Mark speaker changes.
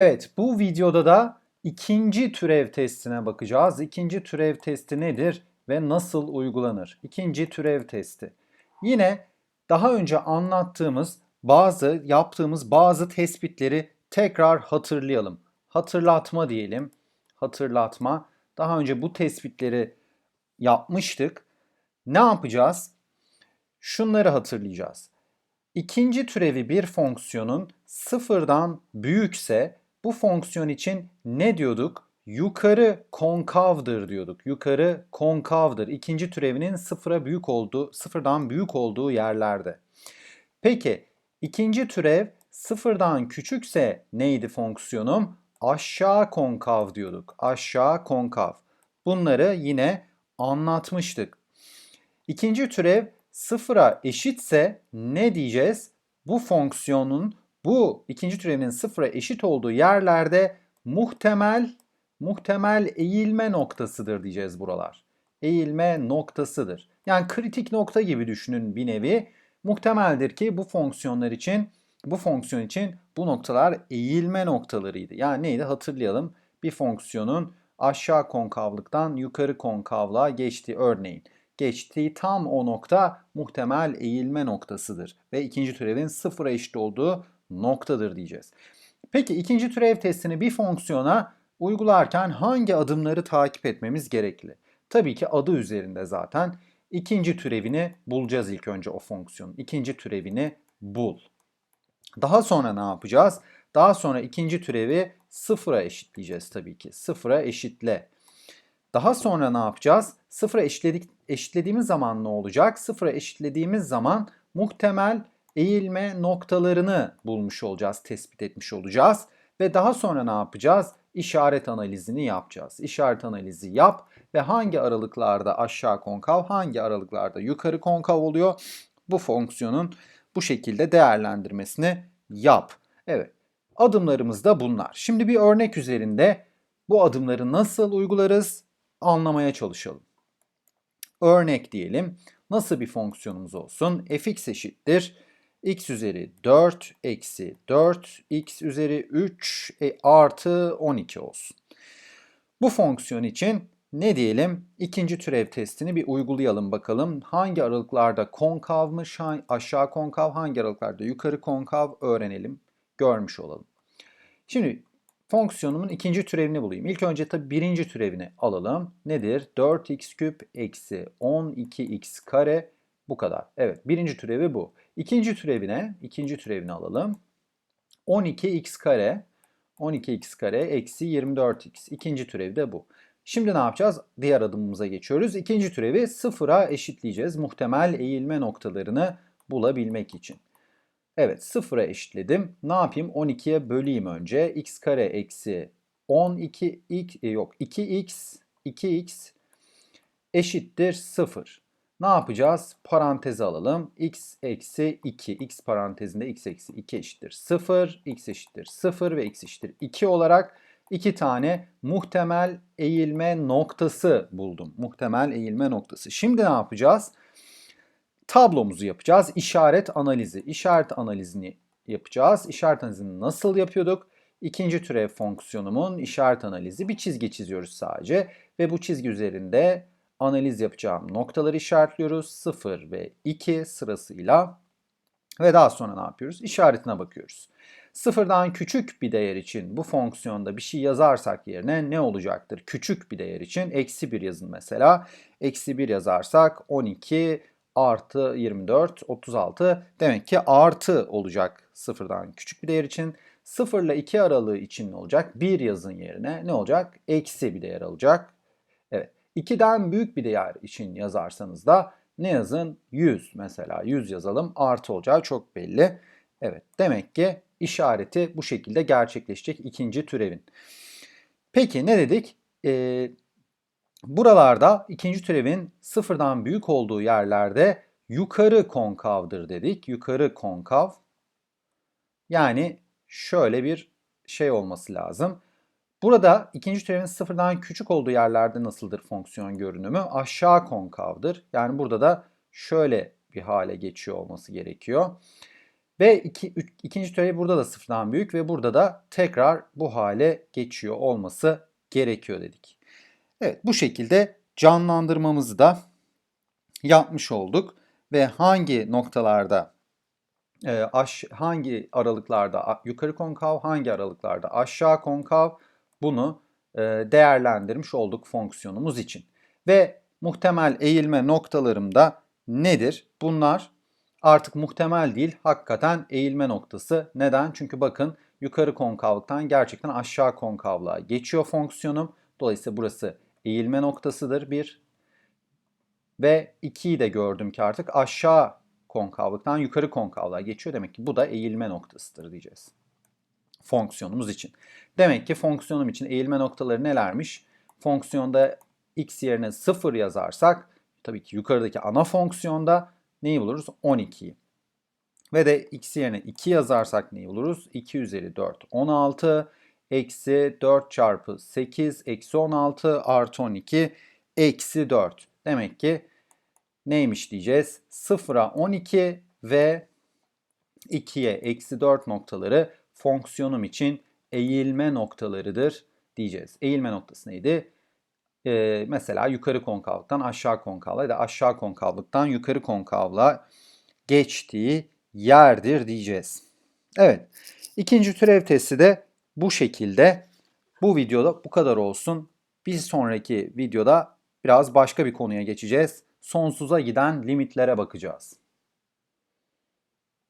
Speaker 1: Evet, bu videoda da ikinci türev testine bakacağız. İkinci türev testi nedir ve nasıl uygulanır? İkinci türev testi. Yine daha önce anlattığımız bazı, yaptığımız bazı tespitleri tekrar hatırlayalım. Hatırlatma diyelim. Hatırlatma. Daha önce bu tespitleri yapmıştık. Ne yapacağız? Şunları hatırlayacağız. İkinci türevi bir fonksiyonun sıfırdan büyükse bu fonksiyon için ne diyorduk? Yukarı konkavdır diyorduk. Yukarı konkavdır. İkinci türevinin sıfıra büyük olduğu, sıfırdan büyük olduğu yerlerde. Peki ikinci türev sıfırdan küçükse neydi fonksiyonum? Aşağı konkav diyorduk. Aşağı konkav. Bunları yine anlatmıştık. İkinci türev sıfıra eşitse ne diyeceğiz? Bu fonksiyonun bu ikinci türevinin sıfıra eşit olduğu yerlerde muhtemel muhtemel eğilme noktasıdır diyeceğiz buralar. Eğilme noktasıdır. Yani kritik nokta gibi düşünün bir nevi. Muhtemeldir ki bu fonksiyonlar için bu fonksiyon için bu noktalar eğilme noktalarıydı. Yani neydi hatırlayalım. Bir fonksiyonun aşağı konkavlıktan yukarı konkavlığa geçtiği örneğin geçtiği tam o nokta muhtemel eğilme noktasıdır. Ve ikinci türevin sıfıra eşit olduğu noktadır diyeceğiz. Peki ikinci türev testini bir fonksiyona uygularken hangi adımları takip etmemiz gerekli? Tabii ki adı üzerinde zaten ikinci türevini bulacağız ilk önce o fonksiyonun. İkinci türevini bul. Daha sonra ne yapacağız? Daha sonra ikinci türevi sıfıra eşitleyeceğiz tabii ki. Sıfıra eşitle. Daha sonra ne yapacağız? Sıfıra eşitledik, eşitlediğimiz zaman ne olacak? Sıfıra eşitlediğimiz zaman muhtemel eğilme noktalarını bulmuş olacağız, tespit etmiş olacağız. Ve daha sonra ne yapacağız? İşaret analizini yapacağız. İşaret analizi yap ve hangi aralıklarda aşağı konkav, hangi aralıklarda yukarı konkav oluyor? Bu fonksiyonun bu şekilde değerlendirmesini yap. Evet, adımlarımız da bunlar. Şimdi bir örnek üzerinde bu adımları nasıl uygularız anlamaya çalışalım. Örnek diyelim. Nasıl bir fonksiyonumuz olsun? fx eşittir x üzeri 4 eksi 4 x üzeri 3 e, artı 12 olsun. Bu fonksiyon için ne diyelim? İkinci türev testini bir uygulayalım bakalım. Hangi aralıklarda konkav mı aşağı konkav, hangi aralıklarda yukarı konkav öğrenelim, görmüş olalım. Şimdi fonksiyonumun ikinci türevini bulayım. İlk önce tabii birinci türevini alalım. Nedir? 4x küp eksi 12x kare bu kadar. Evet birinci türevi bu. İkinci türevine, ikinci türevini alalım. 12x kare, 12x kare eksi 24x. İkinci türevi de bu. Şimdi ne yapacağız? Diğer adımımıza geçiyoruz. İkinci türevi sıfıra eşitleyeceğiz. Muhtemel eğilme noktalarını bulabilmek için. Evet sıfıra eşitledim. Ne yapayım? 12'ye böleyim önce. x kare eksi 12 x e, yok 2x 2x eşittir 0. Ne yapacağız? Paranteze alalım. x eksi 2. x parantezinde x eksi 2 eşittir 0. x eşittir 0 ve x eşittir 2 olarak iki tane muhtemel eğilme noktası buldum. Muhtemel eğilme noktası. Şimdi ne yapacağız? Tablomuzu yapacağız. İşaret analizi. İşaret analizini yapacağız. İşaret analizini nasıl yapıyorduk? İkinci türev fonksiyonumun işaret analizi. Bir çizgi çiziyoruz sadece. Ve bu çizgi üzerinde analiz yapacağım noktaları işaretliyoruz. 0 ve 2 sırasıyla ve daha sonra ne yapıyoruz? İşaretine bakıyoruz. Sıfırdan küçük bir değer için bu fonksiyonda bir şey yazarsak yerine ne olacaktır? Küçük bir değer için eksi 1 yazın mesela. Eksi 1 yazarsak 12 artı 24 36 demek ki artı olacak sıfırdan küçük bir değer için. 0 ile 2 aralığı için ne olacak? 1 yazın yerine ne olacak? Eksi bir değer alacak. Evet. 2'den büyük bir değer için yazarsanız da ne yazın? 100 mesela 100 yazalım artı olacağı çok belli. Evet demek ki işareti bu şekilde gerçekleşecek ikinci türevin. Peki ne dedik? Ee, buralarda ikinci türevin sıfırdan büyük olduğu yerlerde yukarı konkavdır dedik. Yukarı konkav. Yani şöyle bir şey olması lazım. Burada ikinci türevin sıfırdan küçük olduğu yerlerde nasıldır fonksiyon görünümü? Aşağı konkavdır. Yani burada da şöyle bir hale geçiyor olması gerekiyor. Ve iki, üç, ikinci türev burada da sıfırdan büyük ve burada da tekrar bu hale geçiyor olması gerekiyor dedik. Evet bu şekilde canlandırmamızı da yapmış olduk ve hangi noktalarda e, hangi aralıklarda yukarı konkav, hangi aralıklarda aşağı konkav bunu e, değerlendirmiş olduk fonksiyonumuz için. Ve muhtemel eğilme noktalarım da nedir? Bunlar artık muhtemel değil, hakikaten eğilme noktası. Neden? Çünkü bakın yukarı konkavlıktan gerçekten aşağı konkavlığa geçiyor fonksiyonum. Dolayısıyla burası eğilme noktasıdır bir. Ve 2'yi de gördüm ki artık aşağı konkavlıktan yukarı konkavlığa geçiyor. Demek ki bu da eğilme noktasıdır diyeceğiz. Fonksiyonumuz için. Demek ki fonksiyonum için eğilme noktaları nelermiş? Fonksiyonda x yerine 0 yazarsak tabii ki yukarıdaki ana fonksiyonda neyi buluruz? 12'yi. Ve de x yerine 2 yazarsak neyi buluruz? 2 üzeri 4 16 eksi 4 çarpı 8 eksi 16 artı 12 eksi 4. Demek ki neymiş diyeceğiz? 0'a 12 ve 2'ye eksi 4 noktaları fonksiyonum için eğilme noktalarıdır diyeceğiz. Eğilme noktası neydi? Ee, mesela yukarı konkavlıktan aşağı konkavlığa ya da aşağı konkavlıktan yukarı konkavlığa geçtiği yerdir diyeceğiz. Evet. İkinci türev testi de bu şekilde. Bu videoda bu kadar olsun. Bir sonraki videoda biraz başka bir konuya geçeceğiz. Sonsuza giden limitlere bakacağız.